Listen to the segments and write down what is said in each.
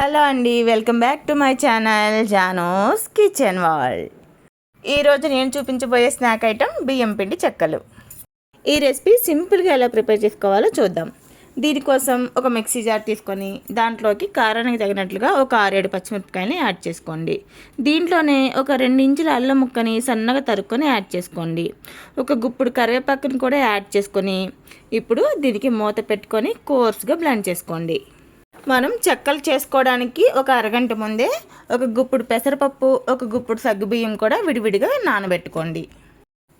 Hello అండి welcome back to my channel జానోస్ kitchen wall. ఈరోజు నేను చూపించబోయే స్నాక్ ఐటమ్ బియ్యం పిండి చెక్కలు. ఈ రెసిపీ సింపుల్గా ఎలా ప్రిపేర్ చేసుకోవాలో చూద్దాం. దీనికోసం ఒక మిక్సీ జార్ తీసుకొని దాంట్లోకి కారానికి తగినట్లుగా ఒక ఆరేడు పచ్చిమిరపకాయని యాడ్ చేసుకోండి. దీంట్లోనే ఒక రెండు ఇంచుల అల్లం ముక్కని సన్నగా తరుక్కొని యాడ్ చేసుకోండి. ఒక గుప్పుడు కరివేపాకుని కూడా యాడ్ చేసుకొని ఇప్పుడు దీనికి మూత పెట్టుకొని కోర్స్గా బ్లెండ్ చేసుకోండి. మనం చెక్కలు చేసుకోవడానికి ఒక అరగంట ముందే ఒక గుప్పుడు పెసరపప్పు ఒక గుప్పుడు సగ్గుబియ్యం కూడా విడివిడిగా నానబెట్టుకోండి.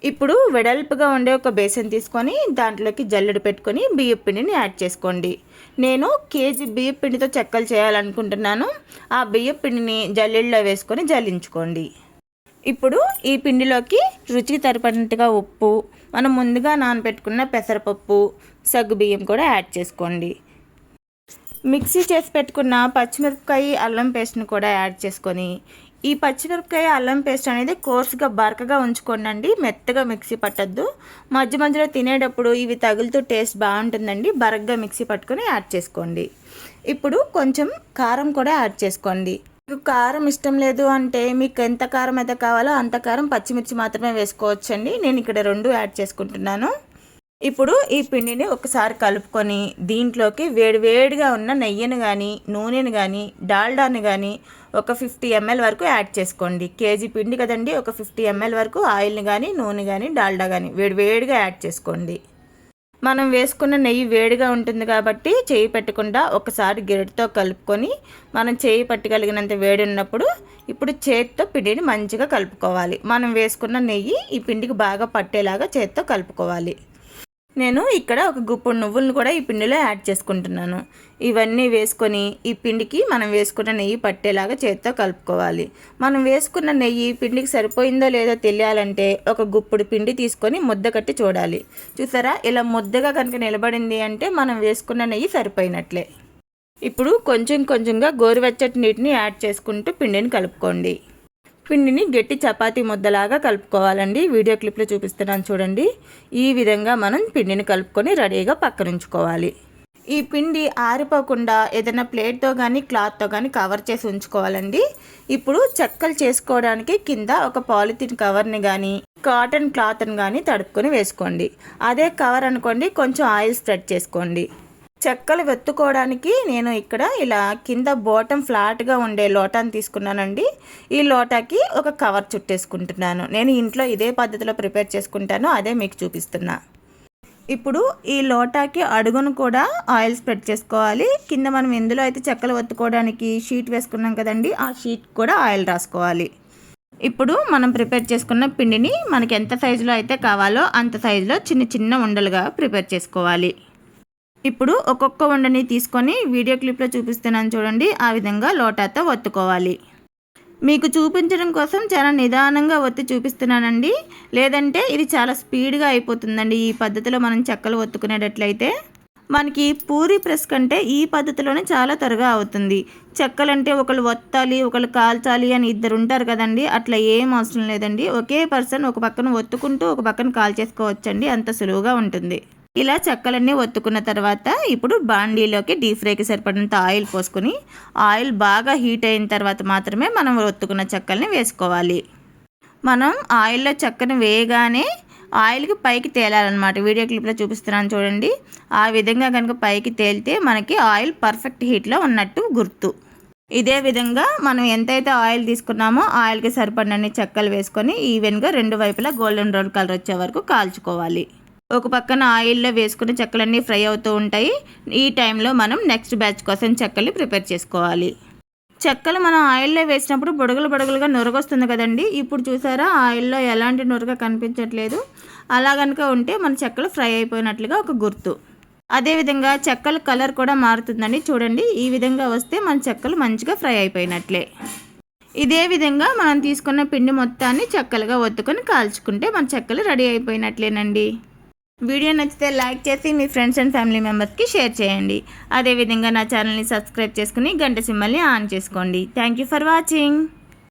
ఇప్పుడు వెడల్పుగా ఉండే ఒక బేసన్ తీసుకొని దాంట్లోకి జల్లెడు పెట్టుకొని బియ్య పిండిని యాడ్ చేసుకోండి. నేను కేజీ బియ్య పిండితో చెక్కలు చేయాలనుకుంటున్నాను. ఆ బియ్య పిండిని జల్లెడలో వేసుకొని జల్లించుకోండి. ఇప్పుడు ఈ పిండిలోకి రుచికి తరిపడినట్టుగా ఉప్పు మనం ముందుగా నానబెట్టుకున్న పెసరపప్పు సగ్గుబియ్యం కూడా యాడ్ చేసుకోండి. మిక్సీ చేసి పెట్టుకున్న పచ్చిమిరపకాయ అల్లం పేస్ట్ని కూడా యాడ్ చేసుకొని ఈ పచ్చిమిరపకాయ అల్లం పేస్ట్ అనేది కోర్సుగా బరకగా ఉంచుకోండి మెత్తగా మిక్సీ పట్టద్దు. మధ్య మధ్యలో తినేటప్పుడు ఇవి తగులుతూ టేస్ట్ బాగుంటుందండి. బరకగా మిక్సీ పట్టుకొని యాడ్ చేసుకోండి. ఇప్పుడు కొంచెం కారం కూడా యాడ్ చేసుకోండి. మీకు కారం ఇష్టం లేదు అంటే మీకు ఎంత కారం అయితే కావాలో అంత కారం పచ్చిమిర్చి మాత్రమే వేసుకోవచ్చండి. నేను ఇక్కడ రెండు యాడ్ చేసుకుంటున్నాను. ఇప్పుడు ఈ పిండిని ఒకసారి కలుపుకొని దీంట్లోకి వేడివేడిగా ఉన్న నెయ్యిని కానీ నూనెను కానీ డాల్డాను కానీ ఒక ఫిఫ్టీ ఎంఎల్ వరకు యాడ్ చేసుకోండి. కేజీ పిండి కదండి ఒక ఫిఫ్టీ ఎంఎల్ వరకు ఆయిల్ని కానీ నూనె కానీ డాల్డా కానీ వేడివేడిగా యాడ్ చేసుకోండి. మనం వేసుకున్న నెయ్యి వేడిగా ఉంటుంది కాబట్టి చేయి పెట్టకుండా ఒకసారి గిరటితో కలుపుకొని మనం చేయి పట్టగలిగినంత వేడి ఉన్నప్పుడు ఇప్పుడు చేతితో పిండిని మంచిగా కలుపుకోవాలి. మనం వేసుకున్న నెయ్యి ఈ పిండికి బాగా పట్టేలాగా చేతితో కలుపుకోవాలి. నేను ఇక్కడ ఒక గుప్పుడు నువ్వులను కూడా ఈ పిండిలో యాడ్ చేసుకుంటున్నాను. ఇవన్నీ వేసుకొని ఈ పిండికి మనం వేసుకున్న నెయ్యి పట్టేలాగా చేత్తో కలుపుకోవాలి. మనం వేసుకున్న నెయ్యి పిండికి సరిపోయిందో లేదో తెలియాలంటే ఒక గుప్పుడు పిండి తీసుకొని ముద్ద కట్టి చూడాలి. చూసారా? ఇలా ముద్దగా కనుక నిలబడింది అంటే మనం వేసుకున్న నెయ్యి సరిపోయినట్లే. ఇప్పుడు కొంచెం కొంచెంగా గోరువెచ్చటి నీటిని యాడ్ చేసుకుంటూ పిండిని కలుపుకోండి. పిండిని గట్టి చపాతీ ముద్దలాగా కలుపుకోవాలండి. వీడియో క్లిప్లో చూపిస్తున్నాను చూడండి. ఈ విధంగా మనం పిండిని కలుపుకొని రెడీగా పక్కనుంచుకోవాలి. ఈ పిండి ఆరిపోకుండా ఏదైనా ప్లేట్తో కానీ క్లాత్తో కానీ కవర్ చేసి ఉంచుకోవాలండి. ఇప్పుడు చెక్కలు చేసుకోవడానికి కింద ఒక పాలిథిన్ కవర్ని కానీ కాటన్ క్లాత్ని కానీ తడుపుకొని వేసుకోండి. అదే కవర్ అనుకోండి కొంచెం ఆయిల్ స్ప్రెడ్ చేసుకోండి. చెక్కలు వెత్తుకోవడానికి నేను ఇక్కడ ఇలా కింద బోటం ఫ్లాట్గా ఉండే లోటాని తీసుకున్నానండి. ఈ లోటాకి ఒక కవర్ చుట్టేసుకుంటున్నాను. నేను ఇంట్లో ఇదే పద్ధతిలో ప్రిపేర్ చేసుకుంటాను అదే మీకు చూపిస్తున్నా. ఇప్పుడు ఈ లోటాకి అడుగును కూడా ఆయిల్ స్ప్రెడ్ చేసుకోవాలి. కింద మనం ఎందులో అయితే చెక్కలు వత్తుకోవడానికి షీట్ వేసుకున్నాం కదండి ఆ షీట్ కూడా ఆయిల్ రాసుకోవాలి. ఇప్పుడు మనం ప్రిపేర్ చేసుకున్న పిండిని మనకి ఎంత సైజులో అయితే కావాలో అంత సైజులో చిన్న చిన్న ఉండలుగా ప్రిపేర్ చేసుకోవాలి. ఇప్పుడు ఒక్కొక్క ఉండని తీసుకొని వీడియో క్లిప్లో చూపిస్తున్నాను చూడండి. ఆ విధంగా లోటాతో ఒత్తుకోవాలి. మీకు చూపించడం కోసం చాలా నిదానంగా ఒత్తి చూపిస్తున్నానండి. లేదంటే ఇది చాలా స్పీడ్గా అయిపోతుందండి. ఈ పద్ధతిలో మనం చెక్కలు ఒత్తుకునేటట్లయితే మనకి పూరి ప్రెస్ కంటే ఈ పద్ధతిలోనే చాలా త్వరగా అవుతుంది. చెక్కలంటే ఒకళ్ళు ఒత్తాలి ఒకళ్ళు కాల్చాలి అని ఇద్దరు ఉంటారు కదండి. అట్లా ఏం అవసరం లేదండి. ఒకే పర్సన్ ఒక పక్కన ఒత్తుకుంటూ ఒక పక్కన కాల్ చేసుకోవచ్చండి. అంత సులువుగా ఉంటుంది. ఇలా చెక్కలన్నీ ఒత్తుకున్న తర్వాత ఇప్పుడు బాండీలోకి డీప్ ఫ్రైకి సరిపడినంత ఆయిల్ పోసుకొని ఆయిల్ బాగా హీట్ అయిన తర్వాత మాత్రమే మనం ఒత్తుకున్న చెక్కల్ని వేసుకోవాలి. మనం ఆయిల్లో చెక్కను వేయగానే ఆయిల్కి పైకి తేలాలన్నమాట. వీడియో క్లిప్లో చూపిస్తున్నాను చూడండి. ఆ విధంగా కనుక పైకి తేలితే మనకి ఆయిల్ పర్ఫెక్ట్ హీట్లో ఉన్నట్టు గుర్తు. ఇదే విధంగా మనం ఎంతైతే ఆయిల్ తీసుకున్నామో ఆయిల్కి సరిపడినన్ని చెక్కలు వేసుకొని ఈవెన్గా రెండు వైపులా గోల్డెన్ బ్రౌన్ కలర్ వచ్చే వరకు కాల్చుకోవాలి. ఒక పక్కన ఆయిల్లో వేసుకుని చెక్కలన్నీ ఫ్రై అవుతూ ఉంటాయి. ఈ టైంలో మనం నెక్స్ట్ బ్యాచ్ కోసం చెక్కలు ప్రిపేర్ చేసుకోవాలి. చెక్కలు మనం ఆయిల్లో వేసినప్పుడు బుడగలు బుడగలుగా నురగొస్తుంది కదండి. ఇప్పుడు చూసారా ఆయిల్లో ఎలాంటి నురగ కనిపించట్లేదు. అలా కనుక ఉంటే మన చెక్కలు ఫ్రై అయిపోయినట్లుగా ఒక గుర్తు. అదేవిధంగా చెక్కల కలర్ కూడా మారుతుందండి చూడండి. ఈ విధంగా వస్తే మన చెక్కలు మంచిగా ఫ్రై అయిపోయినట్లే. ఇదే విధంగా మనం తీసుకున్న పిండి మొత్తాన్ని చెక్కలుగా ఒత్తుకొని కాల్చుకుంటే మన చెక్కలు రెడీ అయిపోయినట్లేనండి. వీడియో నచ్చితే లైక్ చేసి మీ ఫ్రెండ్స్ అండ్ ఫ్యామిలీ మెంబర్స్కి షేర్ చేయండి. అదేవిధంగా నా ఛానల్ని సబ్స్క్రైబ్ చేసుకుని గంట సింబల్ని ఆన్ చేసుకోండి. Thank you for watching.